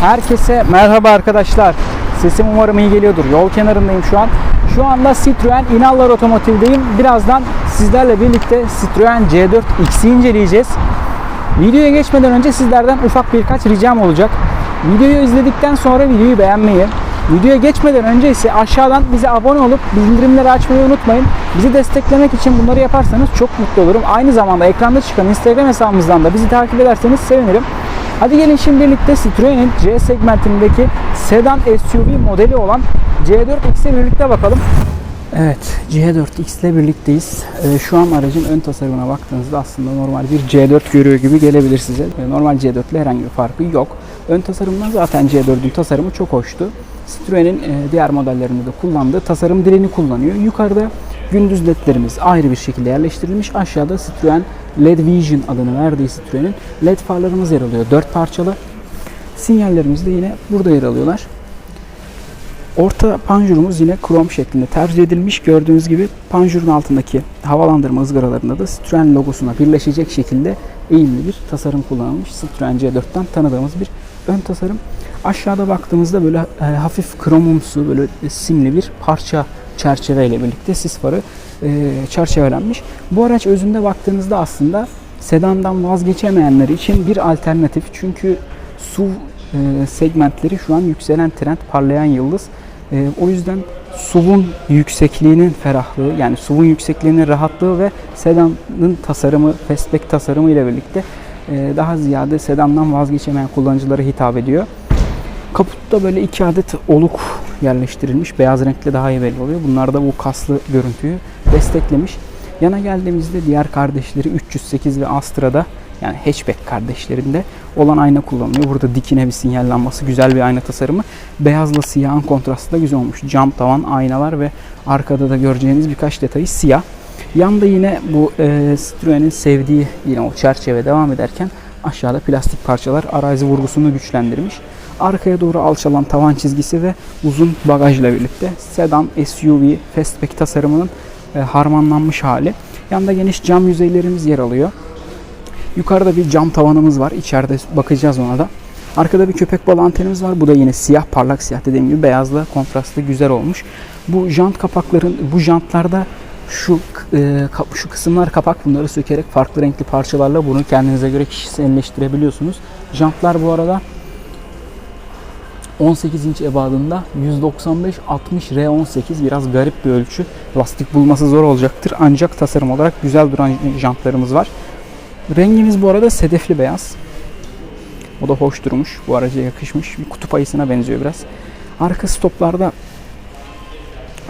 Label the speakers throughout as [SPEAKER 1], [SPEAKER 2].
[SPEAKER 1] Herkese merhaba arkadaşlar. Sesim umarım iyi geliyordur. Yol kenarındayım şu an. Şu anda Citroen İnallar Otomotiv'deyim. Birazdan sizlerle birlikte Citroen C4 X'i inceleyeceğiz. Videoya geçmeden önce sizlerden ufak birkaç ricam olacak. Videoyu izledikten sonra videoyu beğenmeyi, videoya geçmeden önce ise aşağıdan bize abone olup bildirimleri açmayı unutmayın. Bizi desteklemek için bunları yaparsanız çok mutlu olurum. Aynı zamanda ekranda çıkan Instagram hesabımızdan da bizi takip ederseniz sevinirim. Hadi gelin şimdi birlikte Citroen'in C segmentindeki sedan SUV modeli olan C4X'e birlikte bakalım. Evet, C4X ile birlikteyiz. Ee, şu an aracın ön tasarımına baktığınızda aslında normal bir C4 görüyor gibi gelebilir size. Ee, normal C4 ile herhangi bir farkı yok. Ön tasarımdan zaten C4'ün tasarımı çok hoştu. Citroen'in e, diğer modellerinde de kullandığı tasarım dilini kullanıyor. Yukarıda gündüz ledlerimiz ayrı bir şekilde yerleştirilmiş. Aşağıda Citroen LED Vision adını verdiği Citroen'in LED farlarımız yer alıyor. 4 parçalı. Sinyallerimiz de yine burada yer alıyorlar. Orta panjurumuz yine krom şeklinde tercih edilmiş. Gördüğünüz gibi panjurun altındaki havalandırma ızgaralarında da Citroen logosuna birleşecek şekilde eğimli bir tasarım kullanılmış. Citroen C4'ten tanıdığımız bir ön tasarım. Aşağıda baktığımızda böyle e, hafif kromumsu böyle simli bir parça çerçeve ile birlikte sis farı e, çerçevelenmiş. Bu araç özünde baktığınızda aslında sedandan vazgeçemeyenler için bir alternatif. Çünkü SUV e, segmentleri şu an yükselen trend, parlayan yıldız. E, o yüzden SUV'un yüksekliğinin ferahlığı, yani SUV'un yüksekliğinin rahatlığı ve sedanın tasarımı, fastback tasarımı ile birlikte e, daha ziyade sedandan vazgeçemeyen kullanıcılara hitap ediyor. Kaputta böyle iki adet oluk yerleştirilmiş. Beyaz renkle daha iyi belli oluyor. Bunlar da bu kaslı görüntüyü desteklemiş. Yana geldiğimizde diğer kardeşleri 308 ve Astra'da yani hatchback kardeşlerinde olan ayna kullanılıyor. Burada dikine bir sinyal güzel bir ayna tasarımı. Beyazla siyahın kontrastı da güzel olmuş. Cam tavan, aynalar ve arkada da göreceğiniz birkaç detayı siyah. Yanda yine bu e, Citroen'in sevdiği yine o çerçeve devam ederken aşağıda plastik parçalar arazi vurgusunu güçlendirmiş. Arkaya doğru alçalan tavan çizgisi ve uzun bagajla birlikte sedan SUV fastback tasarımının e, harmanlanmış hali. Yanında geniş cam yüzeylerimiz yer alıyor. Yukarıda bir cam tavanımız var. İçeride bakacağız ona da. Arkada bir köpek balığı antenimiz var. Bu da yine siyah, parlak siyah dediğim gibi beyazla kontrastlı güzel olmuş. Bu jant kapakların, bu jantlarda şu e, şu kısımlar kapak bunları sökerek farklı renkli parçalarla bunu kendinize göre kişiselleştirebiliyorsunuz. Jantlar bu arada 18 inç ebadında 195-60 R18 biraz garip bir ölçü. Lastik bulması zor olacaktır ancak tasarım olarak güzel duran jantlarımız var. Rengimiz bu arada sedefli beyaz. O da hoş durmuş. Bu araca yakışmış. Bir kutup ayısına benziyor biraz. Arka stoplarda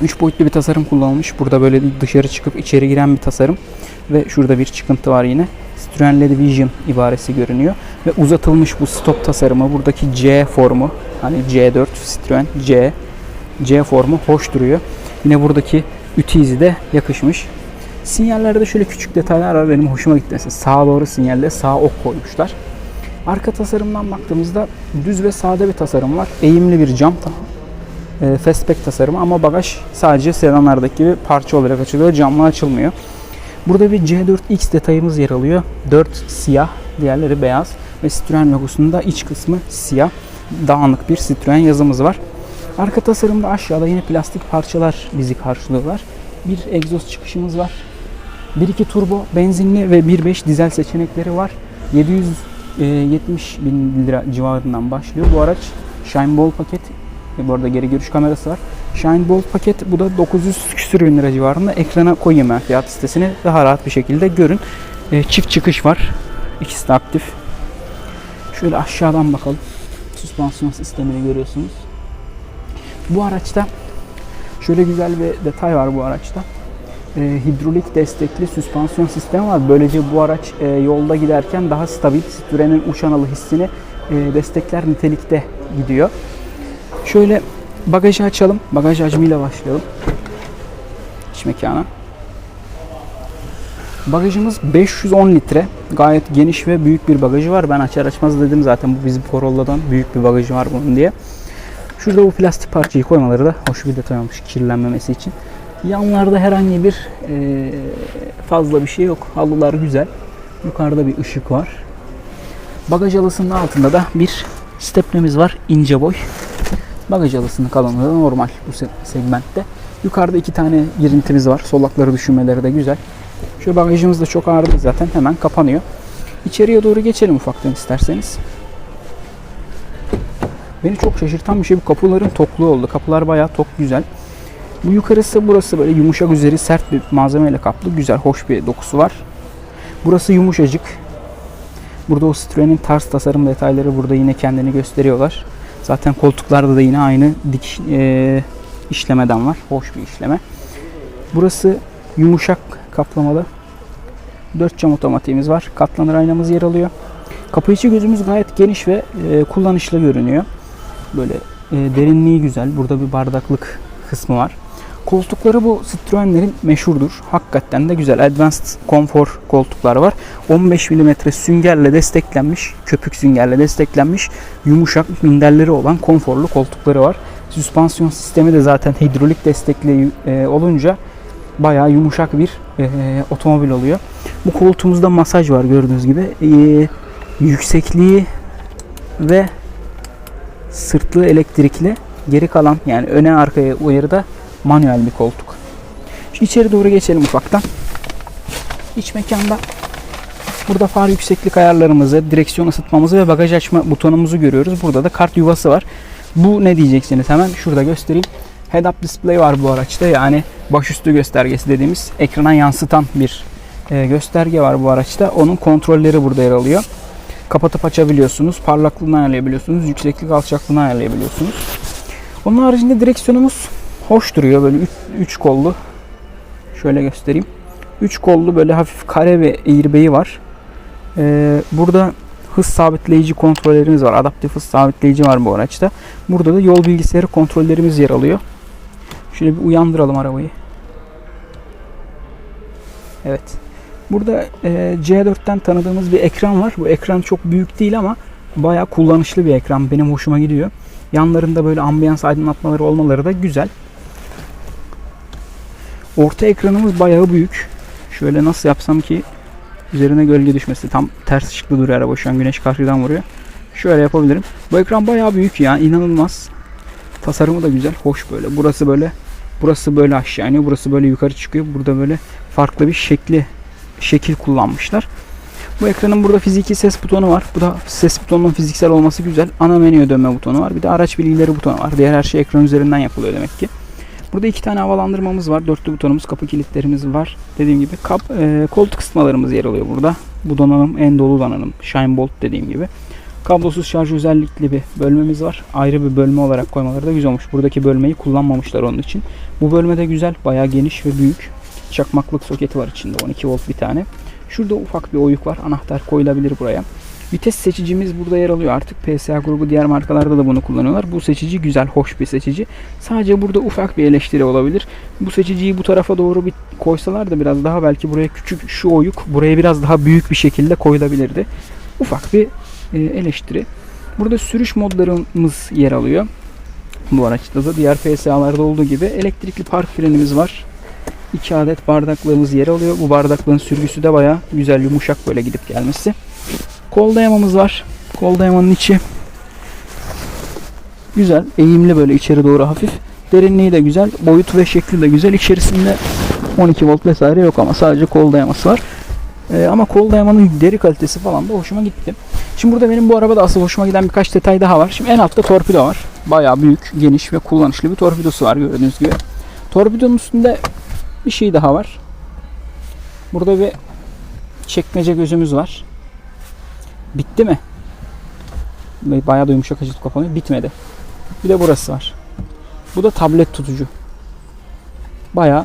[SPEAKER 1] 3 boyutlu bir tasarım kullanılmış. Burada böyle dışarı çıkıp içeri giren bir tasarım. Ve şurada bir çıkıntı var yine. Citroen LED Vision ibaresi görünüyor. Ve uzatılmış bu stop tasarımı. Buradaki C formu. Hani C4 Citroen C. C formu hoş duruyor. Yine buradaki ütü izi de yakışmış. Sinyallerde şöyle küçük detaylar var benim hoşuma gitti. Mesela sağa doğru sinyalle sağa ok koymuşlar. Arka tasarımdan baktığımızda düz ve sade bir tasarım var. Eğimli bir cam e, fastback tasarımı ama bagaj sadece sedanlardaki gibi parça olarak açılıyor. Camla açılmıyor. Burada bir C4X detayımız yer alıyor. 4 siyah, diğerleri beyaz ve Citroen logosunda iç kısmı siyah. Dağınık bir Citroen yazımız var. Arka tasarımda aşağıda yine plastik parçalar bizi karşılıyorlar. Bir egzoz çıkışımız var. 1.2 turbo benzinli ve 1.5 dizel seçenekleri var. 770 bin lira civarından başlıyor. Bu araç Shine Ball paket. E, Bu arada geri görüş kamerası var. Shine Ball paket bu da 900 küsür bin lira civarında. Ekrana koyayım ben fiyat sitesini. Daha rahat bir şekilde görün. E, çift çıkış var. İkisi de aktif. Şöyle aşağıdan bakalım. Süspansiyon sistemini görüyorsunuz. Bu araçta şöyle güzel bir detay var bu araçta e, hidrolik destekli süspansiyon sistemi var. Böylece bu araç e, yolda giderken daha stabil, Citroen'in uç analı hissini e, destekler nitelikte gidiyor. Şöyle bagajı açalım. Bagaj hacmiyle başlayalım. İç mekana. Bagajımız 510 litre. Gayet geniş ve büyük bir bagajı var. Ben açar açmaz dedim zaten bu bizim Corolla'dan büyük bir bagajı var bunun diye. Şurada bu plastik parçayı koymaları da hoş bir detay olmuş kirlenmemesi için. Yanlarda herhangi bir e, fazla bir şey yok. Halılar güzel. Yukarıda bir ışık var. Bagaj halısının altında da bir Stepnemiz var. ince boy. Bagaj alısının kalınlığı da normal bu se- segmentte. Yukarıda iki tane girintimiz var. Solakları düşünmeleri de güzel. Şu bagajımız da çok ağır değil zaten. Hemen kapanıyor. İçeriye doğru geçelim ufaktan isterseniz. Beni çok şaşırtan bir şey bu kapıların tokluğu oldu. Kapılar bayağı tok güzel. Bu yukarısı burası böyle yumuşak üzeri sert bir malzemeyle kaplı. Güzel, hoş bir dokusu var. Burası yumuşacık. Burada o Citroen'in tarz tasarım detayları burada yine kendini gösteriyorlar. Zaten koltuklarda da yine aynı dikiş e, işlemeden var. Hoş bir işleme. Burası yumuşak kaplamalı. 4 cam otomatiğimiz var. Katlanır aynamız yer alıyor. Kapı içi gözümüz gayet geniş ve e, kullanışlı görünüyor. Böyle e, derinliği güzel. Burada bir bardaklık kısmı var. Koltukları bu Citroen'lerin meşhurdur. Hakikaten de güzel. Advanced Comfort koltuklar var. 15 mm süngerle desteklenmiş, köpük süngerle desteklenmiş, yumuşak minderleri olan konforlu koltukları var. Süspansiyon sistemi de zaten hidrolik destekli e, olunca bayağı yumuşak bir e, otomobil oluyor. Bu koltuğumuzda masaj var gördüğünüz gibi. E, yüksekliği ve sırtlığı elektrikli. Geri kalan yani öne arkaya uyarıda manuel bir koltuk. Şimdi içeri doğru geçelim ufaktan. İç mekanda burada far yükseklik ayarlarımızı, direksiyon ısıtmamızı ve bagaj açma butonumuzu görüyoruz. Burada da kart yuvası var. Bu ne diyeceksiniz hemen şurada göstereyim. Head-up display var bu araçta yani başüstü göstergesi dediğimiz ekrana yansıtan bir e, gösterge var bu araçta. Onun kontrolleri burada yer alıyor. Kapatıp açabiliyorsunuz. Parlaklığını ayarlayabiliyorsunuz. Yükseklik alçaklığını ayarlayabiliyorsunuz. Onun haricinde direksiyonumuz hoş duruyor. Böyle 3 kollu. Şöyle göstereyim. 3 kollu böyle hafif kare ve airbay'i var. Ee, burada hız sabitleyici kontrollerimiz var. Adaptif hız sabitleyici var bu araçta. Burada da yol bilgisayarı kontrollerimiz yer alıyor. Şöyle bir uyandıralım arabayı. Evet. Burada e, C4'ten tanıdığımız bir ekran var. Bu ekran çok büyük değil ama bayağı kullanışlı bir ekran. Benim hoşuma gidiyor. Yanlarında böyle ambiyans aydınlatmaları olmaları da güzel. Orta ekranımız bayağı büyük. Şöyle nasıl yapsam ki üzerine gölge düşmesi. Tam ters ışıklı duruyor araba şu an güneş karşıdan vuruyor. Şöyle yapabilirim. Bu ekran bayağı büyük ya inanılmaz. Tasarımı da güzel. Hoş böyle. Burası böyle burası böyle aşağı iniyor. Burası böyle yukarı çıkıyor. Burada böyle farklı bir şekli şekil kullanmışlar. Bu ekranın burada fiziki ses butonu var. Bu da ses butonunun fiziksel olması güzel. Ana menüye dönme butonu var. Bir de araç bilgileri butonu var. Diğer her şey ekran üzerinden yapılıyor demek ki. Burada iki tane havalandırmamız var. Dörtlü butonumuz, kapı kilitlerimiz var. Dediğim gibi kap, e, koltuk ısıtmalarımız yer alıyor burada. Bu donanım en dolu donanım. Shine Bolt dediğim gibi. Kablosuz şarj özellikli bir bölmemiz var. Ayrı bir bölme olarak koymaları da güzel olmuş. Buradaki bölmeyi kullanmamışlar onun için. Bu bölme de güzel. Bayağı geniş ve büyük. Çakmaklık soketi var içinde. 12 volt bir tane. Şurada ufak bir oyuk var. Anahtar koyulabilir buraya. Vites seçicimiz burada yer alıyor. Artık PSA grubu diğer markalarda da bunu kullanıyorlar. Bu seçici güzel, hoş bir seçici. Sadece burada ufak bir eleştiri olabilir. Bu seçiciyi bu tarafa doğru bir koysalar da biraz daha belki buraya küçük şu oyuk buraya biraz daha büyük bir şekilde koyulabilirdi. Ufak bir e, eleştiri. Burada sürüş modlarımız yer alıyor. Bu araçta da diğer PSA'larda olduğu gibi elektrikli park frenimiz var. 2 adet bardaklığımız yer alıyor. Bu bardaklığın sürgüsü de baya güzel yumuşak böyle gidip gelmesi. Kol dayamamız var. Kol dayamanın içi güzel. Eğimli böyle içeri doğru hafif. Derinliği de güzel. Boyutu ve şekli de güzel. İçerisinde 12 volt vesaire yok ama sadece kol dayaması var. Ee, ama kol dayamanın deri kalitesi falan da hoşuma gitti. Şimdi burada benim bu arabada asıl hoşuma giden birkaç detay daha var. Şimdi en altta torpido var. Bayağı büyük, geniş ve kullanışlı bir torpidosu var gördüğünüz gibi. Torpidonun üstünde bir şey daha var. Burada bir çekmece gözümüz var. Bitti mi? Bayağı da yumuşak açıp kapanıyor. Bitmedi. Bir de burası var. Bu da tablet tutucu. Bayağı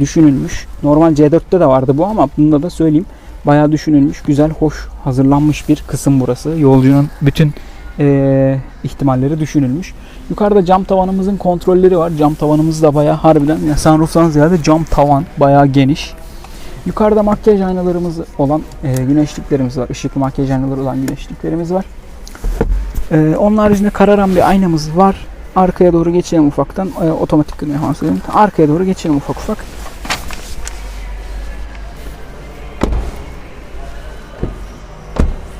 [SPEAKER 1] düşünülmüş. Normal C4'te de vardı bu ama bunda da söyleyeyim. Bayağı düşünülmüş, güzel, hoş hazırlanmış bir kısım burası. Yolcunun bütün eee, ihtimalleri düşünülmüş. Yukarıda cam tavanımızın kontrolleri var. Cam tavanımız da bayağı harbiden ya sunroof'tan ziyade cam tavan bayağı geniş. Yukarıda makyaj aynalarımız olan e, güneşliklerimiz var. Işıklı makyaj aynaları olan güneşliklerimiz var. E, onun haricinde kararan bir aynamız var. Arkaya doğru geçelim ufaktan. E, otomatik falan söyleyeyim. Arkaya doğru geçelim ufak ufak.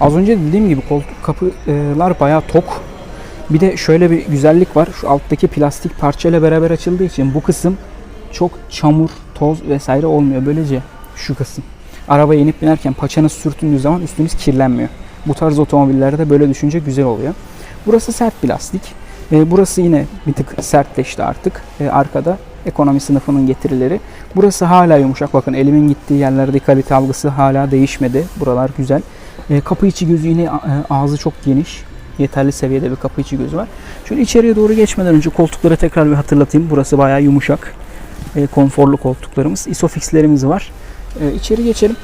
[SPEAKER 1] Az önce dediğim gibi koltuk kapılar bayağı tok. Bir de şöyle bir güzellik var. Şu alttaki plastik parçayla beraber açıldığı için bu kısım çok çamur, toz vesaire olmuyor. Böylece şu kısım. Arabaya inip binerken paçanız sürtündüğü zaman üstünüz kirlenmiyor. Bu tarz otomobillerde böyle düşünce güzel oluyor. Burası sert plastik. E, burası yine bir tık sertleşti artık. E, arkada ekonomi sınıfının getirileri. Burası hala yumuşak. Bakın elimin gittiği yerlerde kalite algısı hala değişmedi. Buralar güzel. E, kapı içi gözü yine e, ağzı çok geniş. Yeterli seviyede bir kapı içi gözü var. Şöyle içeriye doğru geçmeden önce koltukları tekrar bir hatırlatayım. Burası bayağı yumuşak. Konforlu koltuklarımız. Isofix'lerimiz var. E, içeri geçelim.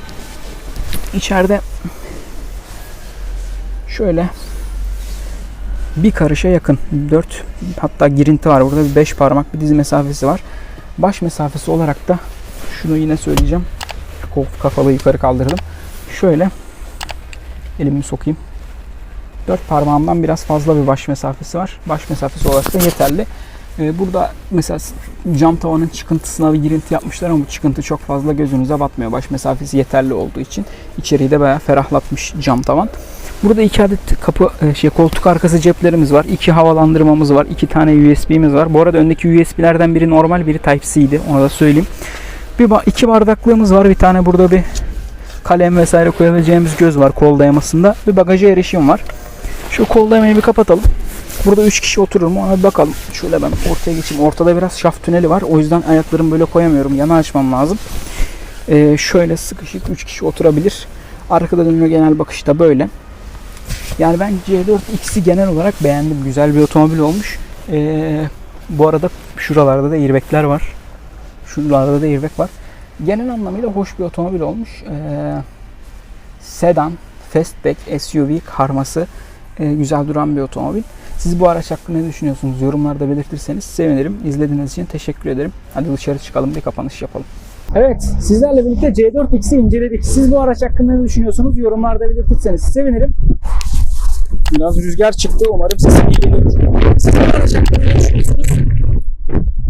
[SPEAKER 1] İçeride şöyle bir karışa yakın 4 hatta girinti var burada bir 5 parmak bir diz mesafesi var. Baş mesafesi olarak da şunu yine söyleyeceğim. Kafalı yukarı kaldırdım. Şöyle elimi sokayım. 4 parmağımdan biraz fazla bir baş mesafesi var. Baş mesafesi olarak da yeterli. Ee, burada mesela cam tavanın çıkıntısına bir girinti yapmışlar ama bu çıkıntı çok fazla gözünüze batmıyor. Baş mesafesi yeterli olduğu için içeriği de bayağı ferahlatmış cam tavan. Burada iki adet kapı e, şey koltuk arkası ceplerimiz var. iki havalandırmamız var. iki tane USB'miz var. Bu arada öndeki USB'lerden biri normal, biri Type-C'ydi. Onu da söyleyeyim. Bir iki bardaklığımız var. Bir tane burada bir kalem vesaire koyabileceğimiz göz var kol dayamasında. Bir bagaja erişim var. Şu kol dayamayı bir kapatalım. Burada 3 kişi oturur mu ona bir bakalım. Şöyle ben ortaya geçeyim. Ortada biraz şaft tüneli var. O yüzden ayaklarımı böyle koyamıyorum. Yana açmam lazım. Ee, şöyle sıkışık 3 kişi oturabilir. Arkada dönme genel bakışta böyle. Yani ben C4X'i genel olarak beğendim. Güzel bir otomobil olmuş. Ee, bu arada şuralarda da airbag'ler var. Şuralarda da airbag var. Genel anlamıyla hoş bir otomobil olmuş. Ee, sedan, fastback, SUV karması e, güzel duran bir otomobil. Siz bu araç hakkında ne düşünüyorsunuz? Yorumlarda belirtirseniz sevinirim. İzlediğiniz için teşekkür ederim. Hadi dışarı çıkalım bir kapanış yapalım. Evet, sizlerle birlikte C4X'i inceledik. Siz bu araç hakkında ne düşünüyorsunuz? Yorumlarda belirtirseniz sevinirim. Biraz rüzgar çıktı. Umarım sesim iyi geliyor. Siz bu araç hakkında ne düşünüyorsunuz?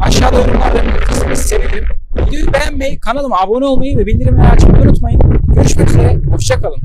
[SPEAKER 1] Aşağıda yorumlarda belirtirseniz sevinirim. Videoyu beğenmeyi, kanalıma abone olmayı ve bildirimleri açmayı unutmayın. Görüşmek üzere, hoşçakalın.